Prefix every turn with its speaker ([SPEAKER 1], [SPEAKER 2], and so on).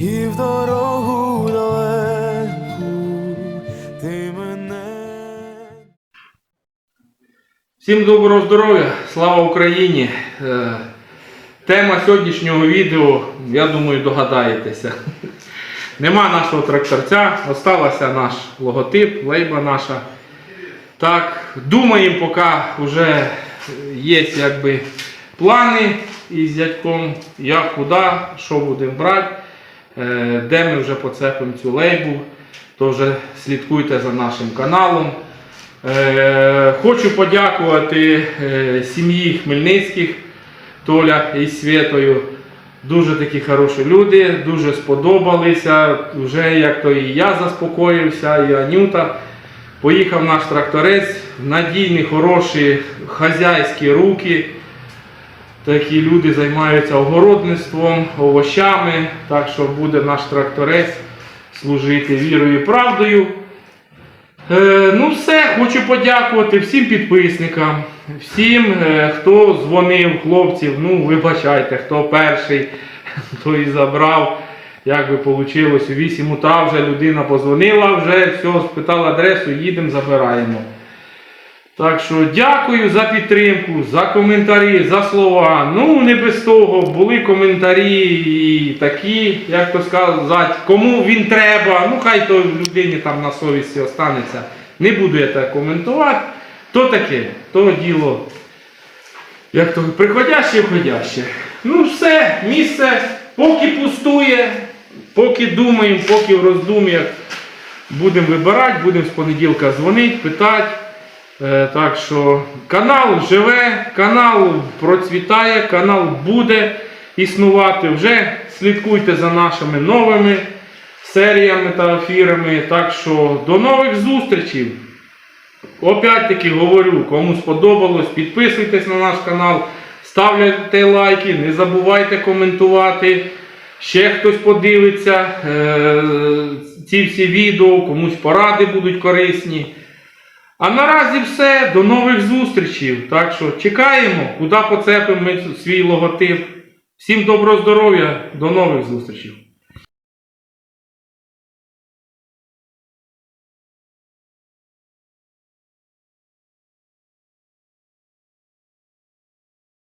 [SPEAKER 1] і в дорогу далеку ти мене.
[SPEAKER 2] Всім доброго здоров'я, слава Україні! Е, Тема сьогоднішнього відео, я думаю, догадаєтеся. Нема нашого тракторця, осталася наш логотип, лейба наша. Так, думаємо, поки вже є якби, плани із дядьком, як куди, що будемо брати, де ми вже поцепимо цю лейбу. То вже слідкуйте за нашим каналом. Е, Хочу подякувати е, сім'ї Хмельницьких Толя із Святою. Дуже такі хороші люди, дуже сподобалися. Вже як то і я заспокоївся, і Анюта. Поїхав наш тракторець в надійні, хороші хазяйські руки. Такі люди займаються огородництвом, овощами. Так що буде наш тракторець служити вірою і правдою. Е, ну все, хочу подякувати всім підписникам, всім, е, хто дзвонив, хлопців. Ну, вибачайте, хто перший, хто і забрав. Як би вийшло, у 8 утра вже людина позвонила, вже все, спитала адресу, їдемо, забираємо. Так що дякую за підтримку, за коментарі, за слова. Ну, не без того, були коментарі і такі, як то сказати, кому він треба. Ну, хай то людині там на совісті останеться. Не буду я так коментувати. То таке, то діло. Як то приходяще, входяще. Ну, все, місце поки пустує, поки думаємо, поки в роздум'ях будемо вибирати, будемо з понеділка дзвонити, питати. Е, Так що канал живе, канал процвітає, канал буде існувати. Вже слідкуйте за нашими новими серіями та ефірами. Так що до нових зустрічей. Опять-таки говорю, кому сподобалось, підписуйтесь на наш канал, ставляйте лайки, не забувайте коментувати. Ще хтось подивиться е, ці всі відео, комусь поради будуть корисні. А наразі все, до нових зустрічей. Так що чекаємо, куди поцепимо свій логотип. Всім доброго здоров'я, до нових зустрічей.